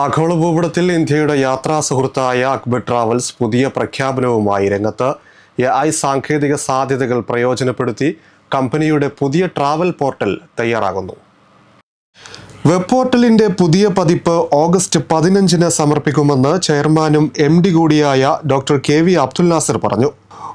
ആഗോള ഭൂപടത്തിൽ ഇന്ത്യയുടെ യാത്രാ സുഹൃത്തായ അക്ബർ ട്രാവൽസ് പുതിയ പ്രഖ്യാപനവുമായി രംഗത്ത്. എ ഐ സാങ്കേതിക സാധ്യതകൾ പ്രയോജനപ്പെടുത്തി കമ്പനിയുടെ പുതിയ ട്രാവൽ പോർട്ടൽ തയ്യാറാകുന്നു. വെബ് പോർട്ടലിന്റെ പുതിയ പതിപ്പ് ഓഗസ്റ്റ് പതിനഞ്ചിന് സമർപ്പിക്കുമെന്ന് ചെയർമാനും എം ഡി കൂടിയായ doctor K V Abdul Nasser പറഞ്ഞു.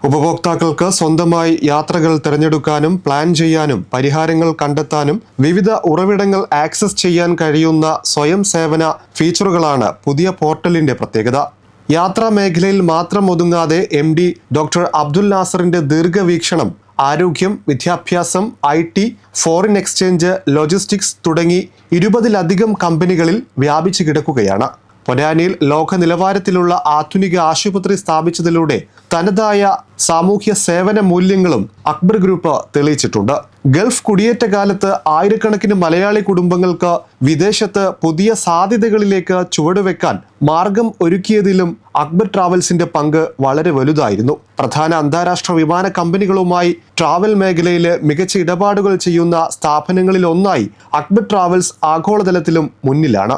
ഉപഭോക്താക്കൾക്ക് സ്വന്തമായി യാത്രകൾ തിരഞ്ഞെടുക്കാനും പ്ലാൻ ചെയ്യാനും പരിഹാരങ്ങൾ കണ്ടെത്താനും വിവിധ ഉറവിടങ്ങൾ ആക്സസ് ചെയ്യാൻ കഴിയുന്ന സ്വയം സേവന ഫീച്ചറുകളാണ് പുതിയ പോർട്ടലിന്റെ പ്രത്യേകത. യാത്രാ മേഖലയിൽ മാത്രം ഒതുങ്ങാതെ എം ഡി ഡോക്ടർ അബ്ദുൽ നാസറിന്റെ ദീർഘവീക്ഷണം ആരോഗ്യം വിദ്യാഭ്യാസം I T foreign exchange logistics തുടങ്ങി ഇരുപതിലധികം കമ്പനികളിൽ വ്യാപിച്ചു കിടക്കുകയാണ്. പൊന്നാനിയിൽ ലോക നിലവാരത്തിലുള്ള ആധുനിക ആശുപത്രി സ്ഥാപിച്ചതിലൂടെ തനതായ സാമൂഹ്യ സേവന മൂല്യങ്ങളും അക്ബർ ഗ്രൂപ്പ് തെളിയിച്ചിട്ടുണ്ട്. ഗൾഫ് കുടിയേറ്റ കാലത്ത് ആയിരക്കണക്കിന് മലയാളി കുടുംബങ്ങൾക്ക് വിദേശത്ത് പുതിയ സാധ്യതകളിലേക്ക് ചുവടുവെക്കാൻ മാർഗം ഒരുക്കിയതിലും അക്ബർ ട്രാവൽസിന്റെ പങ്ക് വളരെ വലുതായിരുന്നു. പ്രധാന അന്താരാഷ്ട്ര വിമാന കമ്പനികളുമായി ട്രാവൽ മേഖലയിൽ മികച്ച ഇടപാടുകൾ ചെയ്യുന്ന സ്ഥാപനങ്ങളിൽ ഒന്നായി അക്ബർ ട്രാവൽസ് ആഗോളതലത്തിലും മുന്നിലാണ്.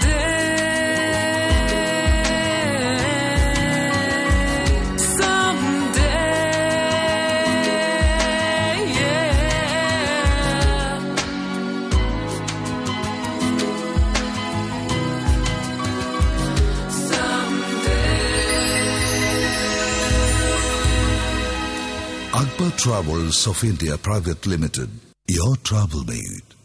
Akbar Travels of India Private Limited. Your travel mate.